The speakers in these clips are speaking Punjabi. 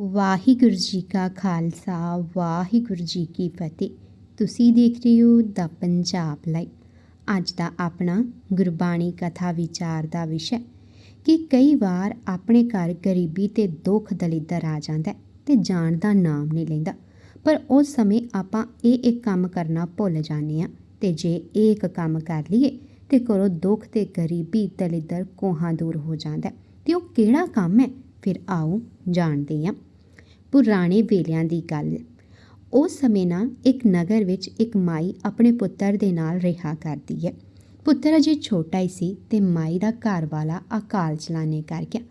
ਵਾਹਿਗੁਰੂ ਜੀ ਕਾ ਖਾਲਸਾ, ਵਾਹਿਗੁਰੂ ਜੀ ਕੀ ਫਤਿਹ। ਤੁਸੀਂ ਦੇਖ ਰਹੇ ਹੋ ਦਾ ਪੰਜਾਬ ਲਾਈਵ। ਅੱਜ ਦਾ ਆਪਣਾ ਗੁਰਬਾਣੀ ਕਥਾ ਵਿਚਾਰ ਦਾ ਵਿਸ਼ਾ ਕਿ ਕਈ ਵਾਰ ਆਪਣੇ ਘਰ ਗਰੀਬੀ ਤੇ ਦੁੱਖ ਦਲਿੱਦਰ ਆ ਜਾਂਦਾ ਹੈ ਤੇ ਜਾਣ ਦਾ ਨਾਮ ਨਹੀਂ ਲੈਂਦਾ। ਪਰ ਉਸ ਸਮੇਂ ਆਪਾਂ ਇਹ ਇੱਕ ਕੰਮ ਕਰਨਾ ਭੁੱਲ ਜਾਂਦੇ ਆ ਤੇ ਜੇ ਇਹ ਇੱਕ ਕੰਮ ਕਰ ਲਈਏ ਤੇ ਕਰੋ ਦੁੱਖ ਤੇ ਗਰੀਬੀ, ਦਲਿੱਦਰ ਕੋਹਾਂ ਦੂਰ ਹੋ ਜਾਂਦਾ ਹੈ। ਤੇ ਉਹ ਕਿਹੜਾ ਕੰਮ ਹੈ? ਫਿਰ ਆਓ ਜਾਣਦੇ ਹਾਂ। ਪੁਰਾਣੇ ਵੇਲਿਆਂ ਦੀ ਗੱਲ। ਉਸ ਸਮੇਂ ਨਾ ਇੱਕ ਨਗਰ ਵਿੱਚ ਇੱਕ ਮਾਈ ਆਪਣੇ ਪੁੱਤਰ ਦੇ ਨਾਲ ਰਿਹਾ ਕਰਦੀ ਹੈ। ਪੁੱਤਰ ਅਜੇ ਛੋਟਾ ਹੀ ਸੀ ਤੇ ਮਾਈ ਦਾ ਘਰ ਵਾਲਾ ਅਕਾਲ ਚਲਾਣੇ ਕਰ ਗਿਆ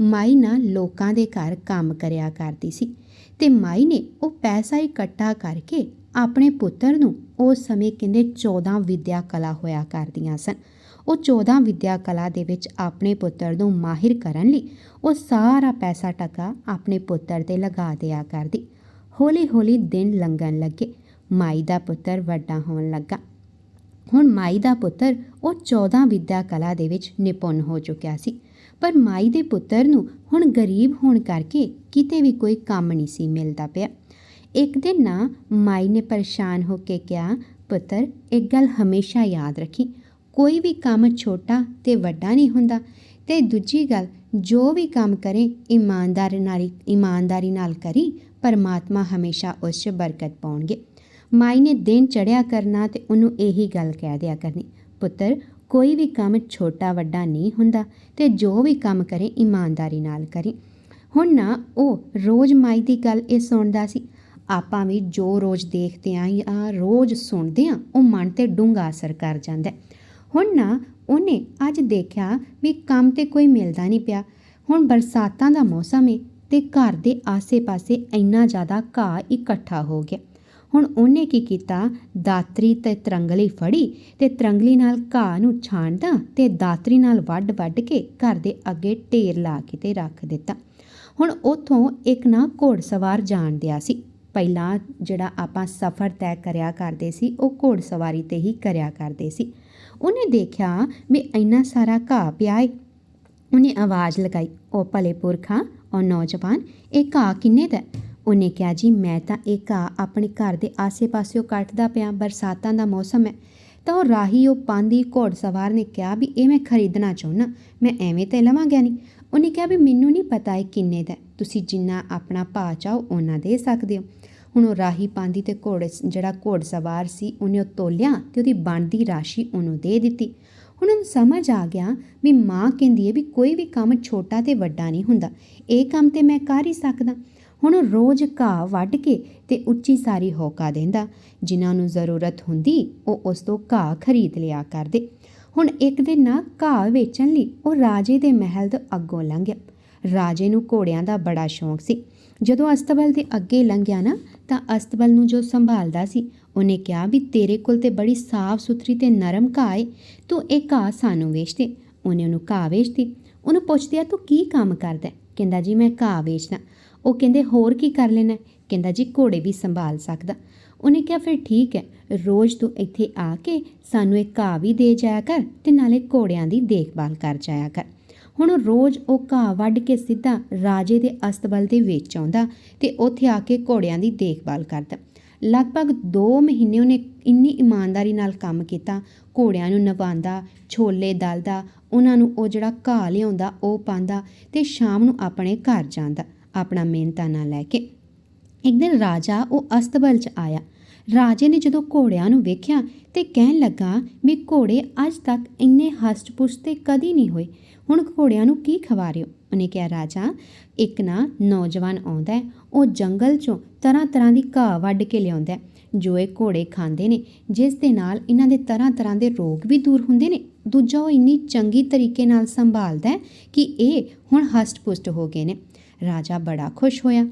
ਮਾਈ ਨਾ ਲੋਕਾਂ ਦੇ ਘਰ ਕੰਮ ਕਰਿਆ ਕਰਦੀ ਸੀ ਤੇ ਮਾਈ ਨੇ ਉਹ ਪੈਸਾ ਇਕੱਠਾ ਕਰਕੇ ਆਪਣੇ ਪੁੱਤਰ ਨੂੰ ਉਸ ਸਮੇਂ ਕਹਿੰਦੇ 14 ਵਿਦਿਆ ਕਲਾ ਹੋਇਆ ਕਰਦੀਆਂ ਸਨ। ਉਹ 14 ਵਿਦਿਆ ਕਲਾ ਦੇ ਵਿੱਚ ਆਪਣੇ ਪੁੱਤਰ ਨੂੰ ਮਾਹਿਰ ਕਰਨ ਲਈ ਉਹ ਸਾਰਾ ਪੈਸਾ ਟਕਾ ਆਪਣੇ ਪੁੱਤਰ ਤੇ ਲਗਾ ਦਿਆ ਕਰਦੀ। ਹੌਲੀ ਹੌਲੀ ਦਿਨ ਲੰਘਣ ਲੱਗੇ। ਮਾਈ ਦਾ ਪੁੱਤਰ ਵੱਡਾ ਹੋਣ ਲੱਗਾ। ਹੁਣ ਮਾਈ ਦਾ ਪੁੱਤਰ ਉਹ 14 ਵਿਦਿਆ ਕਲਾ ਦੇ ਵਿੱਚ ਨਿਪੁੰਨ ਹੋ ਚੁੱਕਿਆ ਸੀ। ਪਰ ਮਾਈ ਦੇ ਪੁੱਤਰ ਨੂੰ ਹੁਣ ਗਰੀਬ ਹੋਣ ਕਰਕੇ ਕਿਤੇ ਵੀ ਕੋਈ ਕੰਮ ਨਹੀਂ ਸੀ ਮਿਲਦਾ ਪਿਆ। ਇੱਕ ਦਿਨ ਨਾ ਮਾਈ ਨੇ ਪਰੇਸ਼ਾਨ ਹੋ ਕੇ ਕਿਹਾ, ਪੁੱਤਰ, ਇੱਕ ਗੱਲ ਹਮੇਸ਼ਾ ਯਾਦ ਰੱਖੀ। ਕੋਈ ਵੀ ਕੰਮ ਛੋਟਾ ਤੇ ਵੱਡਾ ਨਹੀਂ ਹੁੰਦਾ। ਤੇ ਦੂਜੀ ਗੱਲ, ਜੋ ਵੀ ਕੰਮ ਕਰੇ, ਇਮਾਨਦਾਰੀ ਨਾਲ ਇਮਾਨਦਾਰੀ ਨਾਲ ਕਰੀ, ਪਰਮਾਤਮਾ ਹਮੇਸ਼ਾ ਉਸ 'ਚ ਬਰਕਤ ਪਾਉਣਗੇ। ਮਾਈ ਨੇ ਦਿਨ ਚੜਿਆ ਕਰਨਾ ਤੇ ਉਹਨੂੰ ਇਹੀ ਗੱਲ ਕਹਿ ਦਿਆ ਕਰਨੀ, ਪੁੱਤਰ, ਕੋਈ ਵੀ ਕੰਮ ਛੋਟਾ ਵੱਡਾ ਨਹੀਂ ਹੁੰਦਾ ਤੇ ਜੋ ਵੀ ਕੰਮ ਕਰੇ, ਇਮਾਨਦਾਰੀ ਨਾਲ ਕਰੀ। ਹੁਣ ਨਾ, ਉਹ ਰੋਜ਼ ਮਾਈ ਦੀ ਗੱਲ ਇਹ ਸੁਣਦਾ ਸੀ, ਆਪਾਂ ਵੀ ਜੋ ਰੋਜ਼ ਦੇਖਦੇ ਆਂ ਜਾਂ ਰੋਜ਼ ਸੁਣਦੇ ਆਂ, ਉਹ ਮਨ ਤੇ ਡੂੰਘਾ ਅਸਰ ਕਰ ਜਾਂਦਾ ਹੈ। ਹੁਣ ਨਾ ਉਹਨੇ ਅੱਜ ਦੇਖਿਆ ਵੀ ਕੰਮ ਤੇ ਕੋਈ ਮਿਲਦਾ ਨਹੀਂ ਪਿਆ। ਹੁਣ ਬਰਸਾਤਾਂ ਦਾ ਮੌਸਮ ਏ ਤੇ ਘਰ ਦੇ ਆਸੇ-ਪਾਸੇ ਇੰਨਾ ਜ਼ਿਆਦਾ ਘਾਹ ਇਕੱਠਾ ਹੋ ਗਿਆ। ਹੁਣ ਉਹਨੇ ਕੀ ਕੀਤਾ? ਦਾਤਰੀ ਤੇ ਤਰੰਗਲੀ ਫੜੀ ਤੇ ਤਰੰਗਲੀ ਨਾਲ ਘਾਹ ਨੂੰ ਛਾਣਦਾ ਤੇ ਦਾਤਰੀ ਨਾਲ ਵੱਢ-ਵੱਢ ਕੇ ਘਰ ਦੇ ਅੱਗੇ ਢੇਰ ਲਾ ਕੇ ਤੇ ਰੱਖ ਦਿੱਤਾ। ਹੁਣ ਉਥੋਂ ਇੱਕ ਨਾ ਘੋੜਸਵਾਰ ਜਾਣ ਦਿਆ ਸੀ। ਪਹਿਲਾਂ ਜਿਹੜਾ ਆਪਾਂ ਸਫ਼ਰ ਤੈਅ ਕਰਿਆ ਕਰਦੇ ਸੀ, ਉਹ ਘੋੜਸਵਾਰੀ ਤੇ ਹੀ ਕਰਿਆ ਕਰਦੇ ਸੀ। ਉਹਨੇ ਦੇਖਿਆ ਵੀ ਇੰਨਾ ਸਾਰਾ ਘਾਹ ਪਿਆ ਏ। ਉਹਨੇ ਆਵਾਜ਼ ਲਗਾਈ, ਉਹ ਭਲੇ ਪੁਰਖਾਂ ਉਹ ਨੌਜਵਾਨ, ਇਹ ਘਾਹ ਕਿੰਨੇ ਦਾ ਉਹਨੇ ਕਿਹਾ, ਜੀ, ਮੈਂ ਤਾਂ ਇਹ ਘਾਹ ਆਪਣੇ ਘਰ ਦੇ ਆਸੇ ਪਾਸਿਓ ਕੱਟਦਾ ਪਿਆ, ਬਰਸਾਤਾਂ ਦਾ ਮੌਸਮ ਹੈ। ਤਾਂ ਉਹ ਰਾਹੀ ਉਹ ਪਾਂਦੀ ਘੋੜਸਵਾਰ ਨੇ ਕਿਹਾ ਵੀ ਇਹ ਮੈਂ ਖਰੀਦਣਾ ਚਾਹੁੰਦਾ ਮੈਂ ਐਵੇਂ ਤੇ ਲਵਾਂਗਾ ਨਹੀਂ। ਉਹਨੇ ਕਿਹਾ ਵੀ ਮੈਨੂੰ ਨਹੀਂ ਪਤਾ ਇਹ ਕਿੰਨੇ ਦਾ ਤੁਸੀਂ ਜਿੰਨਾ ਆਪਣਾ ਭਾਅ ਚਾਹੋ ਉਹਨਾਂ ਦੇ ਸਕਦੇ ਹੋ। ਹੁਣ ਉਹ ਰਾਹੀ ਪਾਂਦੀ ਤੇ ਘੋੜੇ ਜਿਹੜਾ ਘੋੜ ਸਵਾਰ ਸੀ, ਉਹਨੇ ਉਹ ਤੋਲਿਆ ਤੇ ਉਹਦੀ ਬਣਦੀ ਰਾਸ਼ੀ ਉਹਨੂੰ ਦੇ ਦਿੱਤੀ। ਹੁਣ ਉਹਨੂੰ ਸਮਝ ਆ ਗਿਆ ਵੀ ਮਾਂ ਕਹਿੰਦੀ ਹੈ ਵੀ ਕੋਈ ਵੀ ਕੰਮ ਛੋਟਾ ਤੇ ਵੱਡਾ ਨਹੀਂ ਹੁੰਦਾ। ਇਹ ਕੰਮ ਤੇ ਮੈਂ ਕਰ ਹੀ ਸਕਦਾ। ਹੁਣ ਉਹ ਰੋਜ਼ ਘਾਹ ਵੱਢ ਕੇ ਤੇ ਉੱਚੀ ਸਾਰੀ ਹੋਕਾ ਦਿੰਦਾ। ਜਿਨ੍ਹਾਂ ਨੂੰ ਜ਼ਰੂਰਤ ਹੁੰਦੀ, ਉਹ ਉਸ ਤੋਂ ਘਾਹ ਖਰੀਦ ਲਿਆ ਕਰਦੇ। ਹੁਣ ਇੱਕ ਦਿਨ ਨਾ ਘਾਹ ਵੇਚਣ ਲਈ ਉਹ ਰਾਜੇ ਦੇ ਮਹਿਲ ਤੋਂ ਅੱਗੋਂ ਲੰਘਿਆ। ਰਾਜੇ ਨੂੰ ਘੋੜਿਆਂ ਦਾ ਬੜਾ ਸ਼ੌਂਕ ਸੀ। ਜਦੋਂ ਅਸਤਬਲ ਦੇ ਅੱਗੇ ਲੰਘਿਆ ਨਾ, ਤਾਂ ਅਸਤਬਲ ਨੂੰ ਜੋ ਸੰਭਾਲਦਾ ਸੀ, ਉਹਨੇ ਕਿਹਾ ਵੀ ਤੇਰੇ ਕੋਲ ਤੇ ਬੜੀ ਸਾਫ਼ ਸੁਥਰੀ ਤੇ ਨਰਮ ਘਾਹ ਏ, ਤੂੰ ਇਹ ਘਾਹ ਸਾਨੂੰ ਵੇਚ ਦੇ। ਉਹਨੇ ਉਹਨੂੰ ਘਾਹ ਵੇਚਦੀ ਉਹਨੂੰ ਪੁੱਛਦਿਆ ਤੂੰ ਕੀ ਕੰਮ ਕਰਦਾ? ਕਹਿੰਦਾ, ਜੀ, ਮੈਂ ਘਾਹ ਵੇਚਦਾ। ਉਹ ਕਹਿੰਦੇ, ਹੋਰ ਕੀ ਕਰ ਲੈਣਾ? ਕਹਿੰਦਾ, ਜੀ, ਘੋੜੇ ਵੀ ਸੰਭਾਲ ਸਕਦਾ। ਉਹਨੇ ਕਿਹਾ, ਫਿਰ ਠੀਕ ਹੈ, ਰੋਜ਼ ਤੂੰ ਇੱਥੇ ਆ ਕੇ ਸਾਨੂੰ ਇਹ ਘਾਹ ਵੀ ਦੇ ਜਾਇਆ ਕਰ ਤੇ ਨਾਲੇ ਘੋੜਿਆਂ ਦੀ ਦੇਖਭਾਲ ਕਰ ਜਾਇਆ ਕਰ। ਹੁਣ ਰੋਜ਼ ਉਹ ਘਾਹ ਵੱਢ ਕੇ ਸਿੱਧਾ ਰਾਜੇ ਦੇ ਅਸਤਬਲ ਦੇ ਵਿੱਚ ਆਉਂਦਾ ਤੇ ਉੱਥੇ ਆ ਕੇ ਘੋੜਿਆਂ ਦੀ ਦੇਖਭਾਲ ਕਰਦਾ। ਲਗਭਗ 2 ਮਹੀਨੇ ਉਹਨੇ ਇੰਨੀ ਇਮਾਨਦਾਰੀ ਨਾਲ ਕੰਮ ਕੀਤਾ, ਘੋੜਿਆਂ ਨੂੰ ਨਵਾਉਂਦਾ, ਛੋਲੇ ਦਲਦਾ, ਉਹਨਾਂ ਨੂੰ ਉਹ ਜਿਹੜਾ ਘਾਹ ਲਿਆਉਂਦਾ ਉਹ ਪਾਉਂਦਾ ਤੇ ਸ਼ਾਮ ਨੂੰ ਆਪਣੇ ਘਰ ਜਾਂਦਾ, ਆਪਣਾ ਮਿਹਨਤਾਂ ਨਾਲ ਲੈ ਕੇ। ਇੱਕ ਦਿਨ ਰਾਜਾ ਉਹ ਅਸਤਬਲ 'ਚ ਆਇਆ। ਰਾਜੇ ਨੇ ਜਦੋਂ ਘੋੜਿਆਂ ਨੂੰ ਵੇਖਿਆ ਤੇ ਕਹਿਣ ਲੱਗਾ ਵੀ ਘੋੜੇ ਅੱਜ ਤੱਕ ਇੰਨੇ ਹਸਟ-ਪੁਸ਼ਟ ਤੇ ਕਦੀ ਨਹੀਂ ਹੋਏ। ਹੁਣ ਘੋੜਿਆਂ ਨੂੰ ਕੀ ਖਵਾ ਰਹੇ ਹੋ ਉਹਨੇ ਕਿਹਾ ਰਾਜਾ ਇੱਕ ਨਾ ਨੌਜਵਾਨ ਆਉਂਦਾ ਉਹ ਜੰਗਲ 'ਚੋਂ ਤਰ੍ਹਾਂ ਤਰ੍ਹਾਂ ਦੀ ਘਾਹ ਵੱਢ ਕੇ ਲਿਆਉਂਦਾ ਹੈ, ਜੋ ਇਹ ਘੋੜੇ ਖਾਂਦੇ ਨੇ ਜਿਸ ਦੇ ਨਾਲ ਇਹਨਾਂ ਦੇ ਤਰ੍ਹਾਂ ਤਰ੍ਹਾਂ ਦੇ ਰੋਗ ਵੀ ਦੂਰ ਹੁੰਦੇ ਨੇ ਦੂਜਾ ਉਹ ਇੰਨੀ ਚੰਗੀ ਤਰੀਕੇ ਨਾਲ ਸੰਭਾਲਦਾ ਹੈ ਕਿ ਇਹ ਹੁਣ ਹਸਟ-ਪੁਸ਼ਟ ਹੋ ਗਏ ਨੇ। ਰਾਜਾ ਬੜਾ ਖੁਸ਼ ਹੋਇਆ।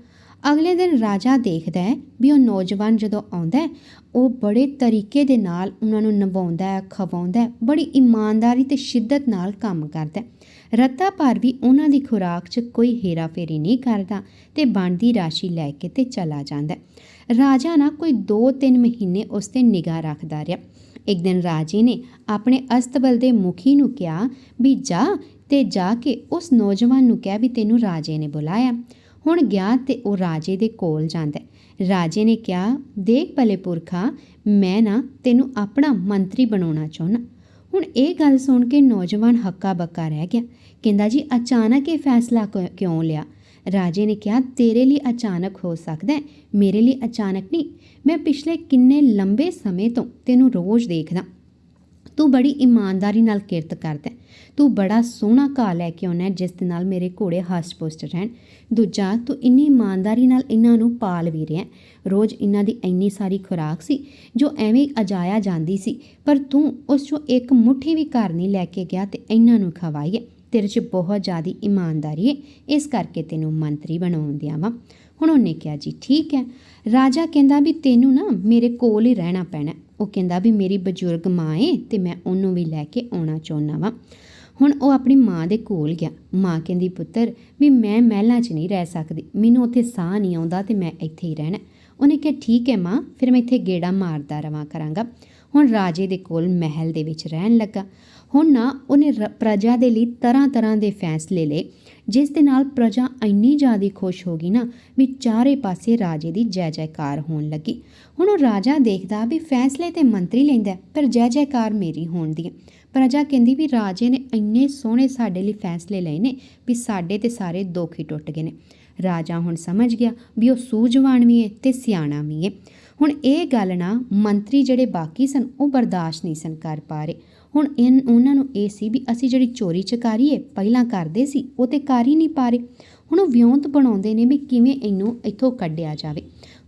ਅਗਲੇ ਦਿਨ ਰਾਜਾ ਦੇਖਦਾ ਹੈ ਵੀ ਉਹ ਨੌਜਵਾਨ ਜਦੋਂ ਆਉਂਦਾ ਹੈ, ਉਹ ਬੜੇ ਤਰੀਕੇ ਦੇ ਨਾਲ ਉਹਨਾਂ ਨੂੰ ਨਵਾਉਂਦਾ ਹੈ, ਖਵਾਉਂਦਾ ਹੈ, ਬੜੀ ਇਮਾਨਦਾਰੀ ਤੇ ਸ਼ਿੱਦਤ ਨਾਲ ਕੰਮ ਕਰਦਾ ਹੈ। ਰੱਤਾ ਭਰ ਵੀ ਉਹਨਾਂ ਦੀ ਖੁਰਾਕ 'ਚ ਕੋਈ ਹੇਰਾ-ਫੇਰੀ ਨਹੀਂ ਕਰਦਾ ਤੇ ਬਣਦੀ ਰਾਸ਼ੀ ਲੈ ਕੇ ਤੇ ਚਲਾ ਜਾਂਦਾ ਰਾਜਾ ਨਾ ਕੋਈ 2-3 ਮਹੀਨੇ ਉਸ ਤੇ ਨਿਗਾਹ ਰੱਖਦਾ ਰਿਹਾ। ਇੱਕ ਦਿਨ ਰਾਜੇ ਨੇ ਆਪਣੇ ਅਸਤਬਲ ਦੇ ਮੁਖੀ ਨੂੰ ਕਿਹਾ ਵੀ ਜਾ ਤੇ ਜਾ ਕੇ ਉਸ ਨੌਜਵਾਨ ਨੂੰ ਕਿਹਾ ਵੀ ਤੈਨੂੰ ਰਾਜੇ ਨੇ ਬੁਲਾਇਆ। ਹੁਣ ਗਿਆ ਤੇ ਉਹ ਰਾਜੇ ਦੇ ਕੋਲ ਜਾਂਦਾ ਰਾਜੇ ਨੇ ਕਿਹਾ, ਦੇਖ ਭਲੇ ਪੁਰਖਾ, ਮੈਂ ਨਾ ਤੈਨੂੰ ਆਪਣਾ ਮੰਤਰੀ ਬਣਾਉਣਾ ਚਾਹੁੰਦਾ। ਹੁਣ ਇਹ ਗੱਲ ਸੁਣ ਕੇ ਨੌਜਵਾਨ ਹੱਕਾ ਬੱਕਾ ਰਹਿ ਗਿਆ। ਕਹਿੰਦਾ, ਜੀ, ਅਚਾਨਕ ਇਹ ਫੈਸਲਾ ਕਿਉਂ- ਕਿਉਂ ਲਿਆ? ਰਾਜੇ ਨੇ ਕਿਹਾ, ਤੇਰੇ ਲਈ ਅਚਾਨਕ ਹੋ ਸਕਦਾ ਹੈ, ਮੇਰੇ ਲਈ ਅਚਾਨਕ ਨਹੀਂ। ਮੈਂ ਪਿਛਲੇ ਕਿੰਨੇ ਲੰਬੇ ਸਮੇਂ ਤੋਂ ਤੈਨੂੰ ਰੋਜ਼ ਦੇਖਦਾ। ਤੂੰ ਬੜੀ ਇਮਾਨਦਾਰੀ ਨਾਲ ਕਿਰਤ ਕਰਦਾ ਹੈ। ਤੂੰ ਬੜਾ ਸੋਹਣਾ ਘਾਹ ਲੈ ਕੇ ਆਉਣਾ ਜਿਸ ਦੇ ਨਾਲ ਮੇਰੇ ਘੋੜੇ ਹਸਤ-ਪੁਸ਼ਟ ਰਹਿਣ। ਦੂਜਾ, ਤੂੰ ਇੰਨੀ ਇਮਾਨਦਾਰੀ ਨਾਲ ਇਹਨਾਂ ਨੂੰ ਪਾਲ ਵੀ ਰਿਹਾ ਰੋਜ਼ ਇਹਨਾਂ ਦੀ ਇੰਨੀ ਸਾਰੀ ਖੁਰਾਕ ਸੀ, ਜੋ ਐਵੇਂ ਅਜਾਇਆ ਜਾਂਦੀ ਸੀ, ਪਰ ਤੂੰ ਉਸ ਚੋਂ ਇੱਕ ਮੁੱਠੀ ਵੀ ਘਰ ਨਹੀਂ ਲੈ ਕੇ ਗਿਆ ਤੇ ਇਹਨਾਂ ਨੂੰ ਖਵਾਈ ਹੈ। ਤੇਰੇ 'ਚ ਬਹੁਤ ਜ਼ਿਆਦਾ ਇਮਾਨਦਾਰੀ ਹੈ, ਇਸ ਕਰਕੇ ਤੈਨੂੰ ਮੰਤਰੀ ਬਣਾਉਂਦਿਆਂ ਵਾ। ਹੁਣ ਉਹਨੇ ਕਿਹਾ, ਜੀ, ਠੀਕ ਹੈ। ਰਾਜਾ ਕਹਿੰਦਾ ਵੀ ਤੈਨੂੰ ਨਾ ਮੇਰੇ ਕੋਲ ਹੀ ਰਹਿਣਾ ਪੈਣਾ ਉਹ ਕਹਿੰਦਾ ਵੀ ਮੇਰੀ ਬਜ਼ੁਰਗ ਮਾਂ ਏ ਤੇ ਮੈਂ ਉਹਨੂੰ ਵੀ ਲੈ ਕੇ ਆਉਣਾ ਚਾਹੁੰਦਾ ਵਾਂ। ਹੁਣ ਉਹ ਆਪਣੀ ਮਾਂ ਦੇ ਕੋਲ ਗਿਆ। ਮਾਂ ਕਹਿੰਦੀ, ਪੁੱਤਰ, ਵੀ ਮੈਂ ਮਹਿਲਾਂ 'ਚ ਨਹੀਂ ਰਹਿ ਸਕਦੀ। ਮੈਨੂੰ ਉੱਥੇ ਸਾਹ ਨਹੀਂ ਆਉਂਦਾ ਤੇ ਮੈਂ ਇੱਥੇ ਹੀ ਰਹਿਣਾ ਉਹਨੇ ਕਿਹਾ, ਠੀਕ ਹੈ ਮਾਂ, ਫਿਰ ਮੈਂ ਇੱਥੇ ਗੇੜਾ ਮਾਰਦਾ ਰਵਾਂ ਕਰਾਂਗਾ ਹੁਣ ਰਾਜੇ ਦੇ ਕੋਲ ਮਹਿਲ ਦੇ ਵਿੱਚ ਰਹਿਣ ਲੱਗਾ। ਹੁਣ ਨਾ ਉਹਨੇ ਰ- ਪ੍ਰਜਾ ਦੇ ਲਈ ਤਰ੍ਹਾਂ ਤਰ੍ਹਾਂ ਦੇ ਫੈਸਲੇ ਲਏ। ਜਿਸ ਦੇ ਨਾਲ ਪ੍ਰਜਾ ਇੰਨੀ ਜ਼ਿਆਦਾ ਖੁਸ਼ ਹੋ ਗਈ ਨਾ ਵੀ ਚਾਰੇ ਪਾਸੇ ਰਾਜੇ ਦੀ ਜੈ ਜੈਕਾਰ ਹੋਣ ਲੱਗੀ। ਹੁਣ ਉਹ ਰਾਜਾ ਦੇਖਦਾ ਵੀ ਫੈਸਲੇ ਤੇ ਮੰਤਰੀ ਲੈਂਦਾ ਪਰ ਜੈ ਜੈਕਾਰ ਮੇਰੀ ਹੋਣ ਦੀ ਹੈ। ਪ੍ਰਜਾ ਕਹਿੰਦੀ ਵੀ ਰਾਜੇ ਨੇ ਇੰਨੇ ਸੋਹਣੇ ਸਾਡੇ ਲਈ ਫੈਸਲੇ ਲਏ ਨੇ ਵੀ ਸਾਡੇ ਤੇ ਸਾਰੇ ਦੁੱਖ ਹੀ ਟੁੱਟ ਗਏ ਨੇ। ਰਾਜਾ ਹੁਣ ਸਮਝ ਗਿਆ ਵੀ ਉਹ ਸੂਝਵਾਨ ਵੀ ਹੈ ਤੇ ਸਿਆਣਾ ਵੀ ਹੈ। ਹੁਣ ਇਹ ਗੱਲ ਨਾ ਮੰਤਰੀ ਜਿਹੜੇ ਬਾਕੀ ਸਨ ਉਹ ਬਰਦਾਸ਼ਤ ਨਹੀਂ ਸਨ ਕਰ ਪਾ ਰਹੇ। ਹੁਣ ਇਨ, ਉਹਨਾਂ ਨੂੰ ਇਹ ਸੀ ਵੀ ਅਸੀਂ ਜਿਹੜੀ ਚੋਰੀ ਚਕਾਰੀ ਹੈ ਪਹਿਲਾਂ ਕਰਦੇ ਸੀ, ਉਹ ਤੇ ਕਰ ਹੀ ਨਹੀਂ ਪਾ ਰਹੇ। ਹੁਣ ਉਹ ਵਿਉਂਤ ਬਣਾਉਂਦੇ ਨੇ ਵੀ ਕਿਵੇਂ ਇਹਨੂੰ ਇੱਥੋਂ ਕੱਢਿਆ ਜਾਵੇ।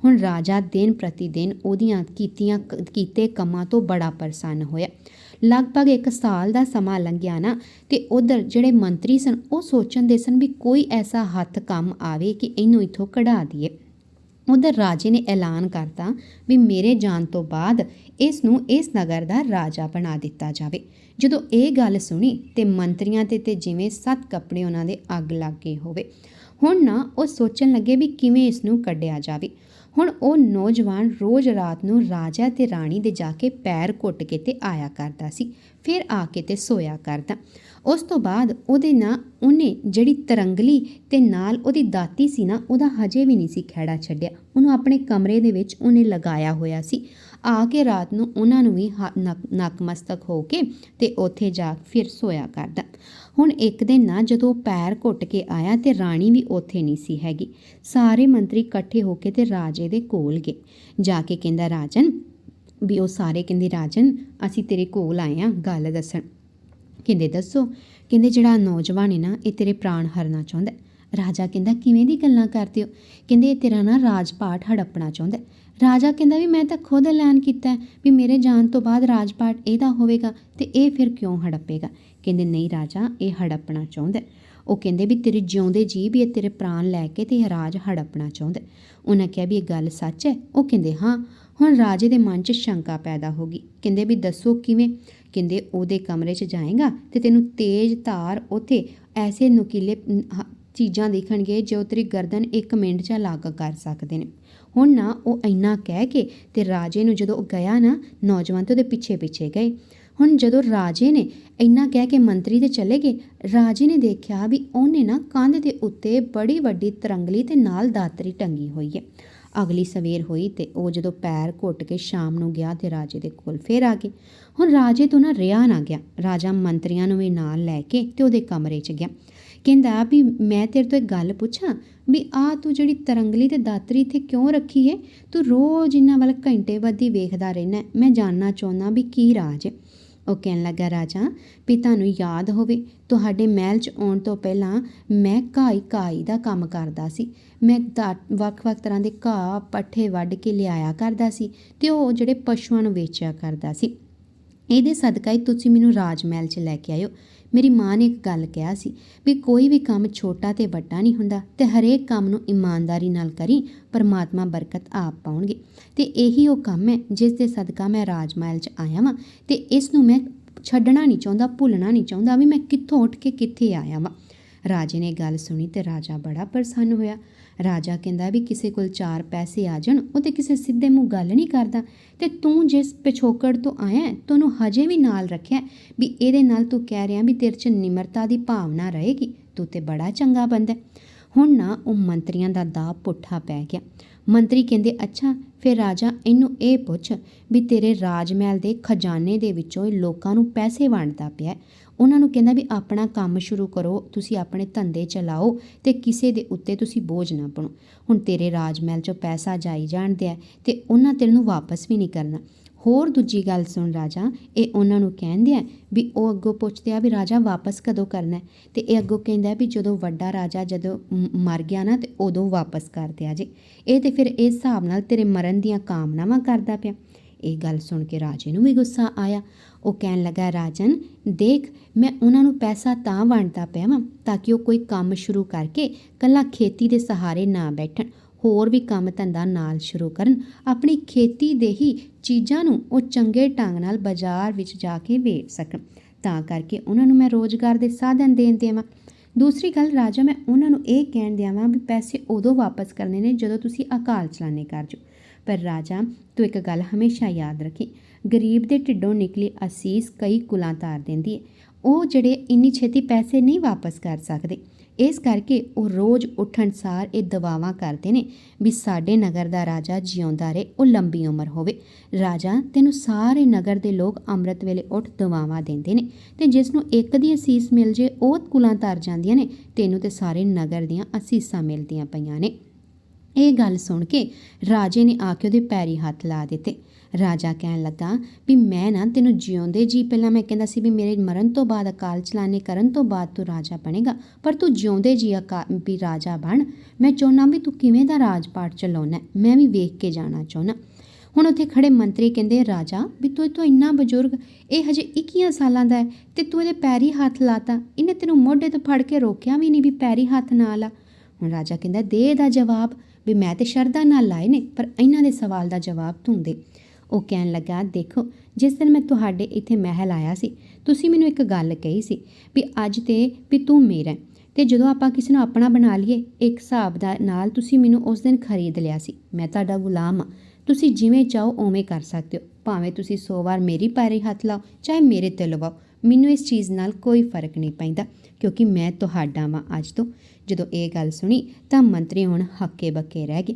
ਹੁਣ ਰਾਜਾ ਦਿਨ ਪ੍ਰਤੀ ਦਿਨ ਉਹਦੀਆਂ ਕੀਤੀਆਂ ਕੀਤੇ ਕੰਮਾਂ ਤੋਂ ਬੜਾ ਪਰੇਸ਼ਾਨ ਹੋਇਆ। ਲਗਭਗ ਇੱਕ ਸਾਲ ਦਾ ਸਮਾਂ ਲੰਘਿਆ ਨਾ, ਤੇ ਉਧਰ ਜਿਹੜੇ ਮੰਤਰੀ ਸਨ, ਉਹ ਸੋਚਣ ਦੇ ਸਨ ਵੀ ਕੋਈ ਐਸਾ ਹੱਥ ਕੰਮ ਆਵੇ ਕਿ ਇਹਨੂੰ ਇੱਥੋਂ ਕਢਾ ਦਈਏ। ਉਧਰ ਰਾਜੇ ਨੇ ਐਲਾਨ ਕਰਤਾ ਵੀ ਮੇਰੇ ਜਾਣ ਤੋਂ ਬਾਅਦ ਇਸ ਨੂੰ ਇਸ ਨਗਰ ਦਾ ਰਾਜਾ ਬਣਾ ਦਿੱਤਾ ਜਾਵੇ। ਜਦੋਂ ਇਹ ਗੱਲ ਸੁਣੀ ਤੇ ਮੰਤਰੀਆਂ ਤੇ ਤੇ ਜਿਵੇਂ ਸੱਤ ਕੱਪੜੇ ਉਹਨਾਂ ਦੇ ਅੱਗ ਲੱਗ ਗਈ ਹੋਵੇ। ਹੁਣ ਨਾ ਉਹ ਸੋਚਣ ਲੱਗੇ ਵੀ ਕਿਵੇਂ ਇਸ ਨੂੰ ਕੱਢਿਆ ਜਾਵੇ। ਹੁਣ ਉਹ ਨੌਜਵਾਨ ਰੋਜ਼ ਰਾਤ ਨੂੰ ਰਾਜਾ ਤੇ ਰਾਣੀ ਦੇ ਜਾ ਕੇ ਪੈਰ ਘੁੱਟ ਕੇ ਤੇ ਆਇਆ ਕਰਦਾ ਸੀ, ਫਿਰ ਆ ਕੇ ਤੇ ਸੋਇਆ ਕਰਦਾ। ਉਸ ਤੋਂ ਬਾਅਦ ਉਹਦੇ ਨਾਲ ਉਹਨੇ ਜਿਹੜੀ ਤਰੰਗਲੀ ਤੇ ਨਾਲ ਉਹਦੀ ਦਾਤੀ ਸੀ ਨਾ, ਉਹਦਾ ਹਜੇ ਵੀ ਨਹੀਂ ਸੀ ਖਹਿੜਾ ਛੱਡਿਆ। ਉਹਨੂੰ ਆਪਣੇ ਕਮਰੇ ਦੇ ਵਿੱਚ ਉਹਨੇ ਲਗਾਇਆ ਹੋਇਆ ਸੀ। ਆ ਕੇ ਰਾਤ ਨੂੰ ਉਹਨਾਂ ਨੂੰ ਵੀ ਨਕ- ਨਕਮਸਤਕ ਹੋ ਕੇ ਤੇ ਉੱਥੇ ਜਾ ਫਿਰ ਸੋਇਆ ਕਰਦਾ। ਹੁਣ ਇੱਕ ਦਿਨ ਨਾ ਜਦੋਂ ਪੈਰ ਘੁੱਟ ਕੇ ਆਇਆ ਤੇ ਰਾਣੀ ਵੀ ਉੱਥੇ ਨਹੀਂ ਸੀ ਹੈਗੀ, ਸਾਰੇ ਮੰਤਰੀ ਇਕੱਠੇ ਹੋ ਕੇ ਤੇ ਰਾਜੇ ਦੇ ਕੋਲ ਗਏ। ਜਾ ਕੇ ਕਹਿੰਦਾ, ਰਾਜਨ, ਵੀ ਉਹ ਸਾਰੇ ਕਹਿੰਦੇ, ਰਾਜਨ, ਅਸੀਂ ਤੇਰੇ ਕੋਲ ਆਏ ਆ ਗੱਲ ਦੱਸਣ। ਕਹਿੰਦੇ, ਦੱਸੋ। ਕਹਿੰਦੇ, ਜਿਹੜਾ ਨੌਜਵਾਨ ਹੈ ਨਾ, ਇਹ ਤੇਰੇ ਪ੍ਰਾਣ ਹਰਨਾ ਚਾਹੁੰਦਾ ਰਾਜਾ ਕਹਿੰਦਾ, ਕਿਵੇਂ ਦੀ ਗੱਲਾਂ ਕਰਦੇ ਹੋ? ਕਹਿੰਦੇ, ਇਹ ਤੇਰਾ ਨਾ ਰਾਜਪਾਟ ਹੜੱਪਣਾ ਚਾਹੁੰਦਾ ਰਾਜਾ ਕਹਿੰਦਾ ਵੀ ਮੈਂ ਤਾਂ ਖੁਦ ਐਲਾਨ ਕੀਤਾ ਵੀ ਮੇਰੇ ਜਾਣ ਤੋਂ ਬਾਅਦ ਰਾਜਪਾਟ ਇਹਦਾ ਹੋਵੇਗਾ ਤੇ ਇਹ ਫਿਰ ਕਿਉਂ ਹੜੱਪੇਗਾ? ਕਹਿੰਦੇ, ਨਹੀਂ ਰਾਜਾ, ਇਹ ਹੜੱਪਣਾ ਚਾਹੁੰਦਾ ਉਹ ਕਹਿੰਦੇ ਵੀ, ਤੇਰੇ ਜਿਉਂਦੇ ਜੀ ਵੀ ਇਹ ਤੇਰੇ ਪ੍ਰਾਣ ਲੈ ਕੇ ਤੇ ਇਹ ਰਾਜ ਹੜੱਪਣਾ ਚਾਹੁੰਦਾ ਉਹਨਾਂ ਕਿਹਾ ਵੀ, ਇਹ ਗੱਲ ਸੱਚ ਹੈ? ਉਹ ਕਹਿੰਦੇ, ਹਾਂ, ਹੁਣ ਰਾਜੇ ਦੇ ਮਨ 'ਚ ਸ਼ੰਕਾ ਪੈਦਾ ਹੋ ਗਈ। ਕਹਿੰਦੇ ਵੀ, ਦੱਸੋ ਕਿਵੇਂ? ਕਹਿੰਦੇ, ਉਹਦੇ ਕਮਰੇ 'ਚ ਜਾਏਗਾ ਤੇ ਤੈਨੂੰ ਤੇਜ਼ ਧਾਰ ਉੱਥੇ ਐਸੇ ਨੁਕੀਲੇ, ਹ- ਚੀਜ਼ਾਂ ਦੇਖਣਗੇ ਜੋ ਤੇਰੀ ਗਰਦਨ 1 ਮਿੰਟ 'ਚ ਲਾਗ ਕਰ ਸਕਦੇ ਨੇ। ਹੁਣ ਨਾ ਉਹ ਇੰਨਾ ਕਹਿ ਕੇ ਤੇ ਰਾਜੇ ਨੂੰ ਜਦੋਂ ਉਹ ਗਿਆ ਨਾ, ਨੌਜਵਾਨ ਤੇ ਉਹਦੇ ਪਿੱਛੇ ਪਿੱਛੇ ਗਏ। ਹੁਣ ਜਦੋਂ ਰਾਜੇ ਨੇ ਇੰਨਾ ਕਹਿ ਕੇ ਮੰਤਰੀ ਤੇ ਚਲੇ ਗਏ, ਰਾਜੇ ਨੇ ਦੇਖਿਆ ਵੀ ਉਹਨੇ ਨਾ ਕੰਧ ਦੇ ਉੱਤੇ ਬੜੀ ਵੱਡੀ ਤਰੰਗਲੀ ਤੇ ਨਾਲ ਦਾਤਰੀ ਟੰਗੀ ਹੋਈ ਹੈ। ਅਗਲੀ ਸਵੇਰ ਹੋਈ ਤੇ ਉਹ ਜਦੋਂ ਪੈਰ ਘੁੱਟ ਕੇ ਸ਼ਾਮ ਨੂੰ ਗਿਆ ਤੇ ਰਾਜੇ ਦੇ ਕੋਲ ਫੇਰ ਆ ਗਏ। ਹੁਣ ਰਾਜੇ ਤੋਂ ਨਾ ਰਿਹਾ ਨਾ ਗਿਆ। ਰਾਜਾ ਮੰਤਰੀਆਂ ਨੂੰ ਵੀ ਨਾਲ ਲੈ ਕੇ ਤੇ ਉਹਦੇ ਕਮਰੇ 'ਚ ਗਿਆ। ਕਹਿੰਦਾ ਵੀ ਮੈਂ ਤੇਰੇ ਤੋਂ ਇੱਕ ਗੱਲ ਪੁੱਛਾਂ ਵੀ ਆ ਤੂੰ ਜਿਹੜੀ ਤਰੰਗਲੀ ਤੇ ਦਾਤਰੀ ਇੱਥੇ ਕਿਉਂ ਰੱਖੀ ਏ? ਤੂੰ ਰੋਜ਼ ਇਹਨਾਂ ਵੱਲ ਘੰਟੇ ਬੱਧੀ ਵੇਖਦਾ ਰਹਿਣਾ। ਮੈਂ ਜਾਣਨਾ ਚਾਹੁੰਦਾ ਵੀ ਕੀ ਰਾਜ ਹੈ ਉਹ ਕਹਿਣ ਲੱਗਾ, ਰਾਜਾ, ਵੀ ਤੁਹਾਨੂੰ ਯਾਦ ਹੋਵੇ, ਤੁਹਾਡੇ ਮਹਿਲ 'ਚ ਆਉਣ ਤੋਂ ਪਹਿਲਾਂ ਮੈਂ ਘਾਈ ਕਾਈ ਦਾ ਕੰਮ ਕਰਦਾ ਸੀ। ਮੈਂ ਦਾ- ਵੱਖ-ਵੱਖ ਤਰ੍ਹਾਂ ਦੇ ਘਾਹ, ਪੱਠੇ ਵੱਢ ਕੇ ਲਿਆਇਆ ਕਰਦਾ ਸੀ ਤੇ ਉਹ ਜਿਹੜੇ ਪਸ਼ੂਆਂ ਨੂੰ ਵੇਚਿਆ ਕਰਦਾ ਸੀ। ਇਹਦੇ ਸਦਕਾ ਹੀ ਤੁਸੀਂ ਮੈਨੂੰ ਰਾਜ ਮਹਿਲ 'ਚ ਲੈ ਕੇ ਆਇਓ। ਮੇਰੀ ਮਾਂ ਨੇ ਇੱਕ ਗੱਲ ਕਿਹਾ ਸੀ ਵੀ ਕੋਈ ਵੀ ਕੰਮ ਛੋਟਾ ਤੇ ਵੱਡਾ ਨਹੀਂ ਹੁੰਦਾ ਤੇ ਹਰੇਕ ਕੰਮ ਨੂੰ ਇਮਾਨਦਾਰੀ ਨਾਲ ਕਰੀ, ਪਰਮਾਤਮਾ ਬਰਕਤ ਆਪ ਪਾਉਣਗੇ। ਤੇ ਇਹੀ ਉਹ ਕੰਮ ਹੈ ਜਿਸ ਦੇ ਸਦਕਾ ਮੈਂ ਰਾਜ ਮਹਿਲ 'ਚ ਆਇਆ ਵਾਂ ਤੇ ਇਸ ਨੂੰ ਮੈਂ ਛੱਡਣਾ ਨਹੀਂ ਚਾਹੁੰਦਾ, ਭੁੱਲਣਾ ਨਹੀਂ ਚਾਹੁੰਦਾ ਵੀ ਮੈਂ ਕਿੱਥੋਂ ਉੱਠ ਕੇ ਕਿੱਥੇ ਆਇਆ ਵਾਂ। ਰਾਜੇ ਨੇ ਗੱਲ ਸੁਣੀ ਤੇ ਰਾਜਾ ਬੜਾ ਪ੍ਰਸੰਨ ਹੋਇਆ। ਰਾਜਾ ਕਹਿੰਦਾ ਵੀ ਕਿਸੇ ਕੋਲ ਚਾਰ ਪੈਸੇ ਆ ਜਾਣ ਉਹ ਤੇ ਕਿਸੇ ਸਿੱਧੇ ਮੂੰਹ ਗੱਲ ਨਹੀਂ ਕਰਦਾ। ਤੇ ਤੂੰ ਜਿਸ ਪਿਛੋਕੜ ਤੋਂ ਆਇਆ ਹੈ, ਤੈਨੂੰ ਹਜੇ ਵੀ ਨਾਲ ਰੱਖਿਆ ਵੀ ਇਹਦੇ ਨਾਲ ਤੂੰ ਕਹਿ ਰਿਹਾ ਵੀ ਤੇਰੇ 'ਚ ਨਿਮਰਤਾ ਦੀ ਭਾਵਨਾ ਰਹੇਗੀ ਤੂੰ ਤੇ ਬੜਾ ਚੰਗਾ ਬੰਦਾ ਹੁਣ ਨਾ ਉਹ ਮੰਤਰੀਆਂ ਦਾ ਦਾ ਪੁੱਠਾ ਪੈ ਗਿਆ। ਮੰਤਰੀ ਕਹਿੰਦੇ ਅੱਛਾ ਫਿਰ ਰਾਜਾ ਇਹਨੂੰ ਇਹ ਪੁੱਛ ਵੀ ਤੇਰੇ ਰਾਜ ਮਹਿਲ ਦੇ ਖਜ਼ਾਨੇ ਦੇ ਵਿੱਚੋਂ ਲੋਕਾਂ ਨੂੰ ਪੈਸੇ ਵੰਡਦਾ ਪਿਆ ਉਹਨਾਂ ਨੂੰ ਕਹਿੰਦਾ ਵੀ ਆਪਣਾ ਕੰਮ ਸ਼ੁਰੂ ਕਰੋ, ਤੁਸੀਂ ਆਪਣੇ ਧੰਦੇ ਚਲਾਓ ਤੇ ਕਿਸੇ ਦੇ ਉੱਤੇ ਤੁਸੀਂ ਬੋਝ ਨਾ ਬਣੋ। ਹੁਣ ਤੇਰੇ ਰਾਜ ਮਹਿਲ ਚੋਂ ਪੈਸਾ ਜਾਈ ਜਾਣਦੇ ਆ ਤੇ ਉਹਨਾਂ ਤੈਨੂੰ ਵਾਪਸ ਵੀ ਨਹੀਂ ਕਰਨਾ। ਹੋਰ ਦੂਜੀ ਗੱਲ ਸੁਣ ਰਾਜਾ, ਇਹ ਉਹਨਾਂ ਨੂੰ ਕਹਿੰਦੇ ਆ ਵੀ ਉਹ ਅੱਗੋਂ ਪੁੱਛਦੇ ਆ ਵੀ ਰਾਜਾ ਵਾਪਸ ਕਦੋਂ ਕਰਨਾ ਹੈ? ਤੇ ਇਹ ਅੱਗੋਂ ਕਹਿੰਦਾ ਵੀ ਜਦੋਂ ਵੱਡਾ ਰਾਜਾ ਜਦੋਂ ਮਰ ਗਿਆ ਨਾ ਤੇ ਉਦੋਂ ਵਾਪਸ ਕਰ ਦਿਆ ਜੇ। ਇਹ ਤੇ ਫਿਰ ਇਸ ਹਿਸਾਬ ਨਾਲ ਤੇਰੇ ਮਰਨ ਦੀਆਂ ਕਾਮਨਾਵਾਂ ਕਰਦਾ ਪਿਆ। ਇਹ ਗੱਲ ਸੁਣ ਕੇ ਰਾਜੇ ਨੂੰ ਵੀ ਗੁੱਸਾ ਆਇਆ। ਉਹ ਕਹਿਣ ਲੱਗਾ, ਰਾਜਨ, ਦੇਖ, ਮੈਂ ਉਹਨਾਂ ਨੂੰ ਪੈਸਾ ਤਾਂ ਵੰਡਦਾ ਪਿਆ ਵਾਂ ਤਾਂ ਕਿ ਉਹ ਕੋਈ ਕੰਮ ਸ਼ੁਰੂ ਕਰਕੇ ਕੱਲਾ ਖੇਤੀ ਦੇ ਸਹਾਰੇ ਨਾ ਬੈਠਣ, ਹੋਰ ਵੀ ਕੰਮ ਧੰਦਾ ਨਾਲ ਸ਼ੁਰੂ ਕਰਨ। ਆਪਣੀ ਖੇਤੀ ਦੇ ਹੀ ਚੀਜ਼ਾਂ ਨੂੰ ਉਹ ਚੰਗੇ ਢੰਗ ਨਾਲ ਬਾਜ਼ਾਰ ਵਿੱਚ ਜਾ ਕੇ ਵੇਚ ਸਕਣ। ਤਾਂ ਕਰਕੇ ਉਹਨਾਂ ਨੂੰ ਮੈਂ ਰੋਜ਼ਗਾਰ ਦੇ ਸਾਧਨ ਦੇਣ ਦੇਵਾਂ। ਦੂਸਰੀ ਗੱਲ, ਰਾਜਾ, ਮੈਂ ਉਹਨਾਂ ਨੂੰ ਇਹ ਕਹਿਣ ਦਿਆਵਾਂ ਵੀ ਪੈਸੇ ਉਦੋਂ ਵਾਪਸ ਕਰਨੇ ਨੇ ਜਦੋਂ ਤੁਸੀਂ ਅਕਾਲ ਚਲਾਣੇ ਕਰ ਜੋ ਪਰ ਰਾਜਾ, ਤੂੰ ਇੱਕ ਗੱਲ ਹਮੇਸ਼ਾ ਯਾਦ ਰੱਖੀ। ਗਰੀਬ ਦੇ ਢਿੱਡੋਂ ਨਿਕਲੀ ਅਸੀਸ ਕਈ ਕੁਲਾਂ ਤਾਰ ਦਿੰਦੀ ਹੈ। ਉਹ ਜਿਹੜੇ ਇੰਨੀ ਛੇਤੀ ਪੈਸੇ ਨਹੀਂ ਵਾਪਸ ਕਰ ਸਕਦੇ, ਇਸ ਕਰਕੇ ਉਹ ਰੋਜ਼ ਉੱਠਣ ਸਾਰ ਇਹ ਦਵਾਵਾਂ ਕਰਦੇ ਨੇ ਵੀ ਸਾਡੇ ਨਗਰ ਦਾ ਰਾਜਾ ਜਿਉਂਦਾ ਰਹੇ, ਉਹ ਲੰਬੀ ਉਮਰ ਹੋਵੇ। ਰਾਜਾ, ਤੈਨੂੰ ਸਾਰੇ ਨਗਰ ਦੇ ਲੋਕ ਅੰਮ੍ਰਿਤ ਵੇਲੇ ਉੱਠ ਦਵਾਵਾਂ ਦਿੰਦੇ ਨੇ ਤੇ ਜਿਸ ਨੂੰ ਇੱਕ ਦੀ ਅਸੀਸ ਮਿਲ ਜੇ, ਉਹ ਕੁਲਾਂ ਤਰ ਜਾਂਦੀਆਂ ਨੇ, ਤੈਨੂੰ ਤੇ ਸਾਰੇ ਨਗਰ ਦੀਆਂ ਅਸੀਸਾਂ ਮਿਲਦੀਆਂ ਪਈਆਂ ਨੇ। ਇਹ ਗੱਲ ਸੁਣ ਕੇ ਰਾਜੇ ਨੇ ਆ ਕੇ ਉਹਦੇ ਪੈਰੀ ਹੱਥ ਲਾ ਦਿੱਤੇ। ਰਾਜਾ ਕਹਿਣ ਲੱਗਾ ਵੀ ਮੈਂ ਨਾ ਤੈਨੂੰ ਜਿਉਂਦੇ ਜੀ ਪਹਿਲਾਂ ਮੈਂ ਕਹਿੰਦਾ ਸੀ ਵੀ ਮੇਰੇ ਮਰਨ ਤੋਂ ਬਾਅਦ ਅਕਾਲ ਚਲਾਣੇ ਕਰਨ ਤੋਂ ਬਾਅਦ ਤੂੰ ਰਾਜਾ ਬਣੇਗਾ ਪਰ ਤੂੰ ਜਿਉਂਦੇ ਜੀ ਅਕਾ ਵੀ ਰਾਜਾ ਬਣ। ਮੈਂ ਚਾਹੁੰਦਾ ਵੀ ਤੂੰ ਕਿਵੇਂ ਦਾ ਰਾਜਪਾਟ ਚਲਾਉਣਾ ਹੈ, ਮੈਂ ਵੀ ਵੇਖ ਕੇ ਜਾਣਾ ਚਾਹੁੰਦਾ ਹੁਣ ਉੱਥੇ ਖੜੇ ਮੰਤਰੀ ਕਹਿੰਦੇ ਰਾਜਾ ਵੀ ਤੂੰ ਤੂੰ ਇੰਨਾ ਬਜ਼ੁਰਗ ਇਹ ਹਜੇ 21 ਸਾਲਾਂ ਦਾ ਹੈ ਤੇ ਤੂੰ ਇਹਦੇ ਪੈਰੀ ਹੱਥ ਲਾਤਾ ਇਹਨੇ ਤੈਨੂੰ ਮੋਢੇ ਤੋਂ ਫੜ ਕੇ ਰੋਕਿਆ ਵੀ ਨਹੀਂ ਵੀ ਪੈਰੀ ਹੱਥ ਨਾ ਲਾ। ਹੁਣ ਰਾਜਾ ਕਹਿੰਦਾ ਦੇ ਦਾ ਜਵਾਬ ਵੀ ਮੈਂ ਤੇ ਸ਼ਰਧਾ ਨਾਲ ਲਾਏ ਨੇ ਪਰ ਇਹਨਾਂ ਦੇ ਸਵਾਲ ਦਾ ਜਵਾਬ ਤੂੰ ਦੇ। ਉਹ ਕਹਿਣ ਲੱਗਾ, ਦੇਖੋ, ਜਿਸ ਦਿਨ ਮੈਂ ਤੁਹਾਡੇ ਇੱਥੇ ਮਹਿਲ ਆਇਆ ਸੀ, ਤੁਸੀਂ ਮੈਨੂੰ ਇੱਕ ਗੱਲ ਕਹੀ ਸੀ ਵੀ ਅੱਜ ਤੇ ਵੀ ਤੂੰ ਮੇਰਾ ਹੈ। ਤੇ ਜਦੋਂ ਆਪਾਂ ਕਿਸੇ ਨੂੰ ਆਪਣਾ ਬਣਾ ਲਈਏ, ਇੱਕ ਹਿਸਾਬ ਦਾ ਨਾਲ ਤੁਸੀਂ ਮੈਨੂੰ ਉਸ ਦਿਨ ਖਰੀਦ ਲਿਆ ਸੀ। ਮੈਂ ਤੁਹਾਡਾ ਗੁਲਾਮ ਹਾਂ। ਤੁਸੀਂ ਜਿਵੇਂ ਚਾਹੋ ਉਵੇਂ ਕਰ ਸਕਦੇ ਹੋ। ਭਾਵੇਂ ਤੁਸੀਂ 100 ਵਾਰ ਮੇਰੀ ਪੈਰੀ ਹੱਥ ਲਾਓ, ਚਾਹੇ ਮੇਰੇ ਤੇ ਲਵਾਓ, ਮੈਨੂੰ ਇਸ ਚੀਜ਼ ਨਾਲ ਕੋਈ ਫ਼ਰਕ ਨਹੀਂ ਪੈਂਦਾ, ਕਿਉਂਕਿ ਮੈਂ ਤੁਹਾਡਾ ਵਾਂ ਅੱਜ ਤੋਂ। ਜਦੋਂ ਇਹ ਗੱਲ ਸੁਣੀ ਤਾਂ ਮੰਤਰੀ ਹੁਣ ਹੱਕੇ ਬੱਕੇ ਰਹਿ ਗਏ।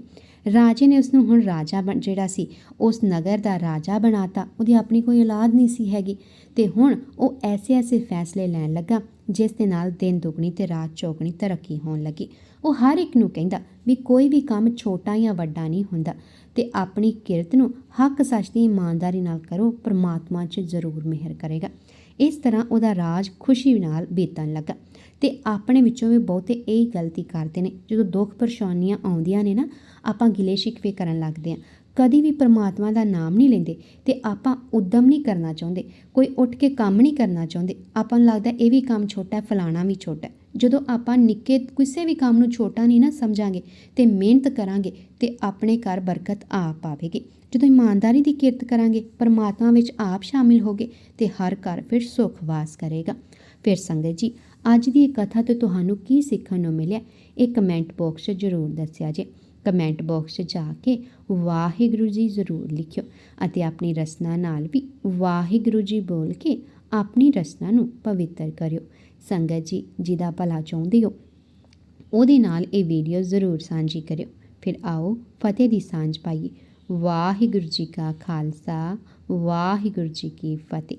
ਰਾਜੇ ਨੇ ਉਸ ਨੂੰ ਹੁਣ ਰਾਜਾ ਬਣ, ਜਿਹੜਾ ਸੀ, ਉਸ ਨਗਰ ਦਾ ਰਾਜਾ ਬਣਾਤਾ। ਉਹਦੀ ਆਪਣੀ ਕੋਈ ਔਲਾਦ ਨਹੀਂ ਸੀ ਹੈਗੀ। ਤੇ ਹੁਣ ਉਹ ਐਸੇ ਐਸੇ ਫੈਸਲੇ ਲੈਣ ਲੱਗਾ, ਜਿਸ ਦੇ ਨਾਲ ਦਿਨ ਦੁਗਣੀ ਤੇ ਰਾਤ ਚੌਗਣੀ ਤਰੱਕੀ ਹੋਣ ਲੱਗੀ। ਉਹ ਹਰ ਇੱਕ ਨੂੰ ਕਹਿੰਦਾ ਵੀ ਕੋਈ ਵੀ ਕੰਮ ਛੋਟਾ ਜਾਂ ਵੱਡਾ ਨਹੀਂ ਹੁੰਦਾ ਤੇ ਆਪਣੀ ਕਿਰਤ ਨੂੰ ਹੱਕ ਸੱਚ ਦੀ ਇਮਾਨਦਾਰੀ ਨਾਲ ਕਰੋ, ਪਰਮਾਤਮਾ 'ਚ ਜ਼ਰੂਰ ਮਿਹਰ ਕਰੇਗਾ। ਇਸ ਤਰ੍ਹਾਂ ਉਹਦਾ ਰਾਜ ਖੁਸ਼ੀ ਨਾਲ ਬੀਤਣ ਲੱਗਾ। ਤੇ ਆਪਣੇ ਵਿੱਚੋਂ ਵੀ ਬਹੁਤੇ ਇਹ ਗਲਤੀ ਕਰਦੇ ਨੇ। ਜਦੋਂ ਦੁੱਖ ਪਰੇਸ਼ਾਨੀਆਂ ਆਉਂਦੀਆਂ ਨੇ ਨਾ ਆਪਾਂ ਗਿਲੇ ਸ਼ਿਕਵੇ ਕਰਨ ਲੱਗਦੇ ਹਾਂ। ਕਦੀ ਵੀ ਪਰਮਾਤਮਾ ਦਾ ਨਾਮ ਨਹੀਂ ਲੈਂਦੇ ਤੇ ਆਪਾਂ ਉਦਮ ਨਹੀਂ ਕਰਨਾ ਚਾਹੁੰਦੇ, ਕੋਈ ਉੱਠ ਕੇ ਕੰਮ ਨਹੀਂ ਕਰਨਾ ਚਾਹੁੰਦੇ। ਆਪਾਂ ਨੂੰ ਲੱਗਦਾ ਇਹ ਵੀ ਕੰਮ ਛੋਟਾ ਹੈ, ਫਲਾਣਾ ਵੀ ਛੋਟਾ ਹੈ। ਜਦੋਂ ਆਪਾਂ ਨਿੱਕੇ ਕਿਸੇ ਵੀ ਕੰਮ ਨੂੰ ਛੋਟਾ ਨਹੀਂ ਨਾ ਸਮਝਾਂਗੇ ਤੇ ਮਿਹਨਤ ਕਰਾਂਗੇ ਤੇ ਆਪਣੇ ਘਰ ਬਰਕਤ ਆਪ ਪਾਵੇਗੀ ਜਦੋਂ ਇਮਾਨਦਾਰੀ ਦੀ ਕਿਰਤ ਕਰਾਂਗੇ, ਪਰਮਾਤਮਾ ਵਿੱਚ ਆਪ ਸ਼ਾਮਿਲ ਹੋਗੇ ਤੇ ਹਰ ਘਰ ਫਿਰ ਸੁਖ ਵਾਸ ਕਰੇਗਾ। ਫਿਰ ਸੰਗਤ ਜੀ, ਅੱਜ ਦੀ ਇਹ ਕਥਾ ਤੋਂ ਤੁਹਾਨੂੰ ਕੀ ਸਿੱਖਣ ਨੂੰ ਮਿਲਿਆ? ਇਹ ਕਮੈਂਟ ਬਾਕਸ 'ਚ ਜ਼ਰੂਰ ਦੱਸਿਆ ਜੇ। ਕਮੈਂਟ ਬਾਕਸ 'ਚ ਜਾ ਕੇ ਵਾਹਿਗੁਰੂ ਜੀ ਜ਼ਰੂਰ ਲਿਖਿਓ ਅਤੇ ਆਪਣੀ ਰਸਨਾ ਨਾਲ ਵੀ ਵਾਹਿਗੁਰੂ ਜੀ ਬੋਲ ਕੇ ਆਪਣੀ ਰਸਨਾ ਨੂੰ ਪਵਿੱਤਰ ਕਰਿਓ। ਸੰਗਤ ਜੀ, ਜਿਹਦਾ ਭਲਾ ਚਾਹੁੰਦੇ ਹੋ, ਉਹਦੇ ਨਾਲ ਇਹ ਵੀਡੀਓ ਜ਼ਰੂਰ ਸਾਂਝੀ ਕਰਿਓ। ਫਿਰ ਆਓ ਫਤਿਹ ਦੀ ਸਾਂਝ ਪਾਈਏ। ਵਾਹਿਗੁਰੂ ਜੀ ਕਾ ਖਾਲਸਾ, ਵਾਹਿਗੁਰੂ ਜੀ ਕੀ ਫਤਿਹ।